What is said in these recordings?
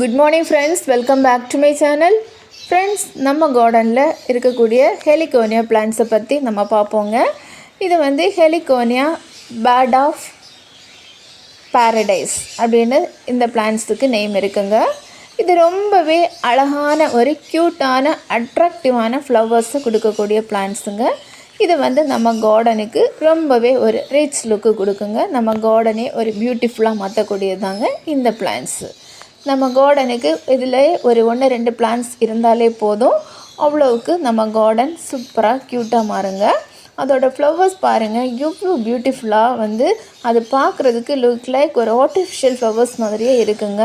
Good morning friends welcome back to my channel friends நம்ம கார்டனில் இருக்கக்கூடிய ஹெலிகோனியா பிளான்ஸை பற்றி நம்ம பார்ப்போங்க. இது வந்து ஹெலிகோனியா பேட் ஆஃப் பாரடைஸ் அப்படின்னு இந்த பிளான்ஸுக்கு நேம் இருக்குங்க. இது ரொம்பவே அழகான ஒரு க்யூட்டான அட்ராக்டிவான ஃப்ளவர்ஸை கொடுக்கக்கூடிய பிளான்ஸுங்க இது வந்து நம்ம கார்டனுக்கு ரொம்பவே ஒரு ரிச் லுக்கு கொடுக்குங்க. நம்ம கார்டனே ஒரு பியூட்டிஃபுல்லாக மாற்றக்கூடியதாங்க இந்த பிளான்ஸு நம்ம கார்டனுக்கு இதில் ஒரு ஒன்று ரெண்டு பிளான்ஸ் இருந்தாலே போதும். அவ்வளோவுக்கு நம்ம கார்டன் சூப்பராக க்யூட்டாக மாறுங்க. அதோட ஃப்ளவர்ஸ் பாருங்கள் எவ்வளோ பியூட்டிஃபுல்லாக வந்து அது பார்க்குறதுக்கு லுக் லைக் ஒரு ஆர்டிஃபிஷியல் ஃப்ளவர்ஸ் மாதிரியே இருக்குங்க.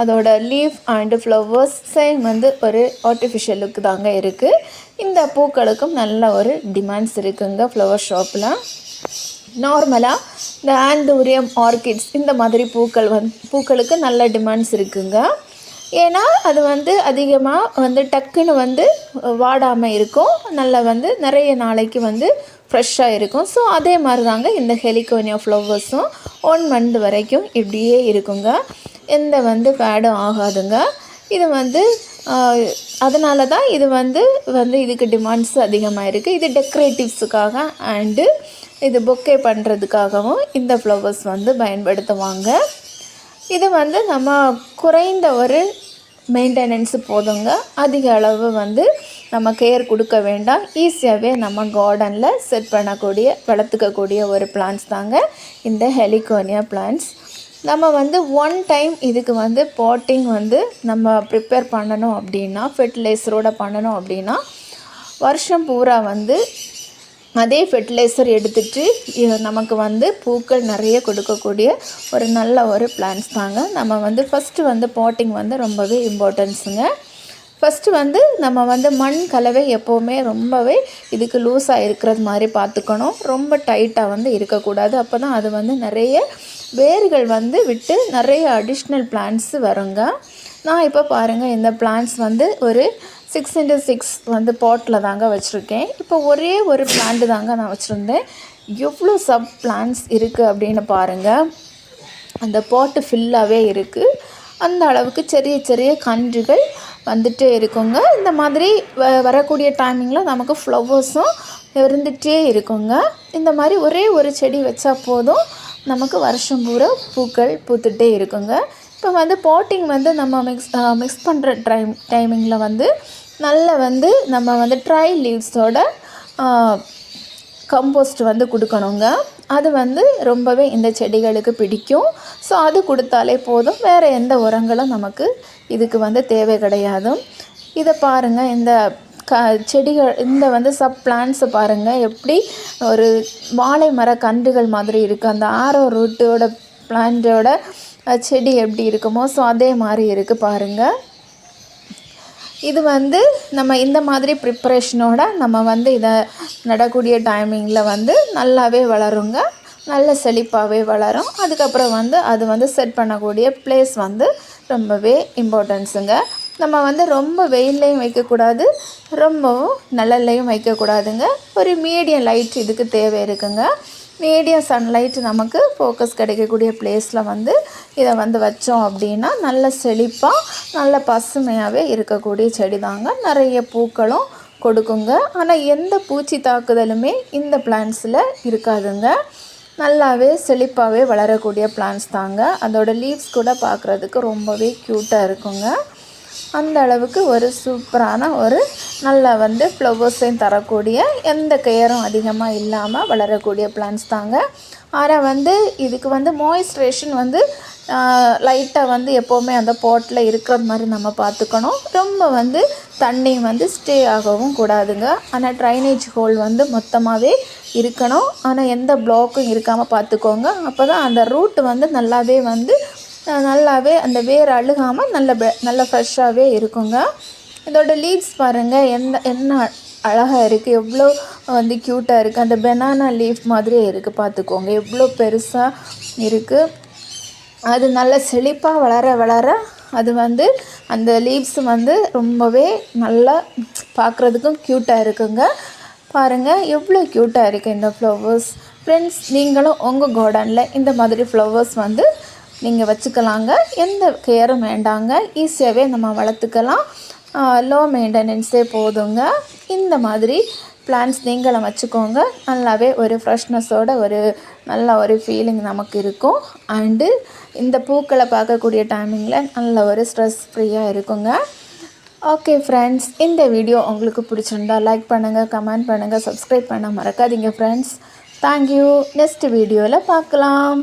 அதோட லீஃப் அண்டு ஃப்ளவர்ஸ் சேம் வந்து ஒரு ஆர்டிஃபிஷியல் லுக் தாங்க இருக்குது இந்த பூக்களுக்கும் நல்ல ஒரு டிமாண்ட்ஸ் இருக்குங்க ஃப்ளவர் ஷாப்பில் நார்மலாக இந்த ஆந்தூரியம் ஆர்கிட்ஸ் இந்த மாதிரி பூக்கள் வந் பூக்களுக்கு நல்ல டிமாண்ட்ஸ் இருக்குங்க. ஏன்னா அது வந்து அதிகமாக வந்து டக்குன்னு வந்து வாடாமல் இருக்கும். நல்லா வந்து நிறைய நாளைக்கு வந்து ஃப்ரெஷ்ஷாக இருக்கும். ஸோ அதே மாதிரி தாங்க இந்த ஹெலிகோனியா ஃப்ளவர்ஸும் ஒன் மந்த் வரைக்கும் இப்படியே இருக்குங்க. எந்த வந்து பேடும் ஆகாதுங்க. இது வந்து அதனால தான் இது வந்து வந்து இதுக்கு டிமாண்ட்ஸ் அதிகமாக இருக்குது இது டெக்கரேட்டிவ்ஸுக்காக அண்டு இது பொக்கே பண்ணுறதுக்காகவும் இந்த ஃப்ளவர்ஸ் வந்து பயன்படுத்துவாங்க. இது வந்து நம்ம குறைந்த ஒரு மெயின்டெனன்ஸு போதுங்க. அதிக அளவு வந்து நம்ம கேர் கொடுக்க வேண்டாம். ஈஸியாகவே நம்ம கார்டனில் செட் பண்ணக்கூடிய வளர்த்துக்கக்கூடிய ஒரு பிளான்ஸ் தாங்க இந்த ஹெலிகோனியா பிளான்ஸ் நம்ம வந்து ஒன் டைம் இதுக்கு வந்து பாட்டிங் வந்து நம்ம ப்ரிப்பேர் பண்ணணும் அப்படின்னா ஃபெர்டிலைசரோடு பண்ணணும் அப்படின்னா வருஷம் பூரா வந்து அதே ஃபெர்டிலைசர் எடுத்துகிட்டு நமக்கு வந்து பூக்கள் நிறைய கொடுக்கக்கூடிய ஒரு நல்ல ஒரு பிளான்ஸ் தாங்க. நம்ம வந்து ஃபஸ்ட்டு வந்து பாட்டிங் வந்து ரொம்பவே இம்பார்ட்டன்ஸுங்க ஃபஸ்ட்டு வந்து நம்ம வந்து மண் கலவை எப்போவுமே ரொம்பவே இதுக்கு லூஸாக இருக்கிறது மாதிரி பார்த்துக்கணும். ரொம்ப டைட்டாக வந்து இருக்கக்கூடாது. அப்போ தான் அது வந்து நிறைய வேர்கள் வந்து விட்டு நிறைய அடிஷ்னல் பிளான்ட்ஸ் வருங்க. நான் இப்போ பாருங்கள் இந்த பிளான்ஸ் வந்து ஒரு சிக்ஸ் இன்ட்டு சிக்ஸ் வந்து பாட்டில் தாங்க வச்சுருக்கேன். இப்போ ஒரே ஒரு பிளான்ட் தாங்க நான் வச்சுருந்தேன். எவ்வளோ சப் பிளான்ஸ் இருக்குது அப்படின்னு பாருங்கள் அந்த பாட்டு ஃபில்லாகவே இருக்குது அந்த அளவுக்கு சிறிய சிறிய கன்றுகள் வந்துட்டே இருக்குங்க. இந்த மாதிரி வ வரக்கூடிய டைமிங்கில் நமக்கு ஃப்ளவர்ஸும் இருந்துகிட்டே இருக்குங்க. இந்த மாதிரி ஒரே ஒரு செடி வச்சா போதும். நமக்கு வருஷம் பூரா பூக்கள் பூத்துட்டே இருக்குங்க. இப்போ வந்து போட்டிங் வந்து நம்ம மிக்ஸ் மிக்ஸ் பண்ணுற டைம் டைமிங்கில் வந்து நல்ல வந்து நம்ம வந்து ட்ரை லீவ்ஸோட கம்போஸ்ட் வந்து கொடுக்கணுங்க. அது வந்து ரொம்பவே இந்த செடிகளுக்கு பிடிக்கும். ஸோ அது கொடுத்தாலே போதும். வேறு எந்த உரங்களும் நமக்கு இதுக்கு வந்து தேவை கிடையாது. இதை பாருங்கள் இந்த க செடிகள் இந்த வந்து சப் பிளான்ஸை பாருங்கள் எப்படி ஒரு வாழை மர கன்றுகள் மாதிரி இருக்குது அந்த ஆரோ ரூட்டோட பிளான்ட்டோட செடி எப்படி இருக்குமோ ஸோ அதே மாதிரி இருக்குது பாருங்கள் இது வந்து நம்ம இந்த மாதிரி ப்ரிப்பரேஷனோட நம்ம வந்து இதை நடக்கூடிய டைமிங்கில் வந்து நல்லாவே வளருங்க. நல்ல செழிப்பாகவே வளரும். அதுக்கப்புறம் வந்து அது வந்து செட் பண்ணக்கூடிய பிளேஸ் வந்து ரொம்பவே இம்பார்ட்டன்ஸுங்க நம்ம வந்து ரொம்ப வெயில்லையும் வைக்கக்கூடாது. ரொம்பவும் நிழல்லையும் வைக்கக்கூடாதுங்க. ஒரு மீடியம் லைட் இதுக்கு தேவை இருக்குங்க. மீடியம் சன்லைட் நமக்கு ஃபோக்கஸ் கிடைக்கக்கூடிய பிளேஸில் வந்து இதை வந்து வச்சோம் அப்படின்னா நல்ல செழிப்பாக நல்ல பசுமையாகவே இருக்கக்கூடிய செடி தாங்க. நிறைய பூக்களும் கொடுக்குங்க. ஆனால் எந்த பூச்சி தாக்குதலுமே இந்த பிளான்ஸில் இருக்காதுங்க. நல்லாவே செழிப்பாகவே வளரக்கூடிய பிளான்ஸ் தாங்க. அதோடய லீவ்ஸ் கூட பார்க்குறதுக்கு ரொம்பவே க்யூட்டாக இருக்குங்க. அந்த அளவுக்கு ஒரு சூப்பரான ஒரு நல்ல வந்து ஃப்ளவர்ஸையும் தரக்கூடிய எந்த கேரும் அதிகமாக இல்லாமல் வளரக்கூடிய பிளான்ஸ் தாங்க. ஆனால் வந்து இதுக்கு வந்து மாய்ஸ்ட்ரேஷன் வந்து லைட்டாக வந்து எப்போவுமே அந்த பாட்டில் இருக்கிற மாதிரி நம்ம பார்த்துக்கணும். ரொம்ப வந்து தண்ணி வந்து ஸ்டே ஆகவும் கூடாதுங்க. ஆனால் ட்ரைனேஜ் ஹோல் வந்து மொத்தமாகவே இருக்கணும். ஆனால் எந்த பிளாக்கும் இருக்காமல் பார்த்துக்கோங்க. அப்போ தான் அந்த ரூட் வந்து நல்லாவே வந்து நல்லாவே அந்த வேர் அழுகாமல் நல்ல நல்ல ஃப்ரெஷ்ஷாகவே இருக்குங்க. இதோட லீவ்ஸ் பாருங்கள் எந்த என்ன அழகாக இருக்குது எவ்வளோ வந்து க்யூட்டாக இருக்குது அந்த பெனானா லீஃப் மாதிரியே இருக்குது பார்த்துக்கோங்க எவ்வளோ பெருசாக இருக்குது அது நல்ல செழிப்பாக வளர வளர அது வந்து அந்த லீவ்ஸ் வந்து ரொம்பவே நல்லா பார்க்குறதுக்கும் க்யூட்டாக இருக்குங்க. பாருங்கள் எவ்வளோ க்யூட்டாக இருக்குது இந்த ஃப்ளவர்ஸ் ஃப்ரெண்ட்ஸ் நீங்களும் உங்கள் கார்டனில் இந்த மாதிரி ஃப்ளவர்ஸ் வந்து நீங்கள் வச்சுக்கலாங்க. எந்த கேரும் வேண்டாங்க. ஈஸியாகவே நம்ம வளர்த்துக்கலாம். லோ மெயின்டெனன்ஸே போதுங்க. இந்த மாதிரி பிளான்ஸ் நீங்களும் வச்சுக்கோங்க. நல்லாவே ஒரு ஃப்ரெஷ்னஸோட ஒரு நல்ல ஒரு ஃபீலிங் நமக்கு இருக்கும். அண்டு இந்த பூக்களை பார்க்கக்கூடிய டைமிங்கில் நல்ல ஒரு ஸ்ட்ரெஸ் ஃப்ரீயாக இருக்குங்க. ஓகே ஃப்ரெண்ட்ஸ் இந்த வீடியோ உங்களுக்கு பிடிச்சிருந்தா லைக் பண்ணுங்கள் கமெண்ட் பண்ணுங்கள் சப்ஸ்கிரைப் பண்ண மறக்காதீங்க ஃப்ரெண்ட்ஸ் தேங்க்யூ நெக்ஸ்ட் வீடியோவில் பார்க்கலாம்.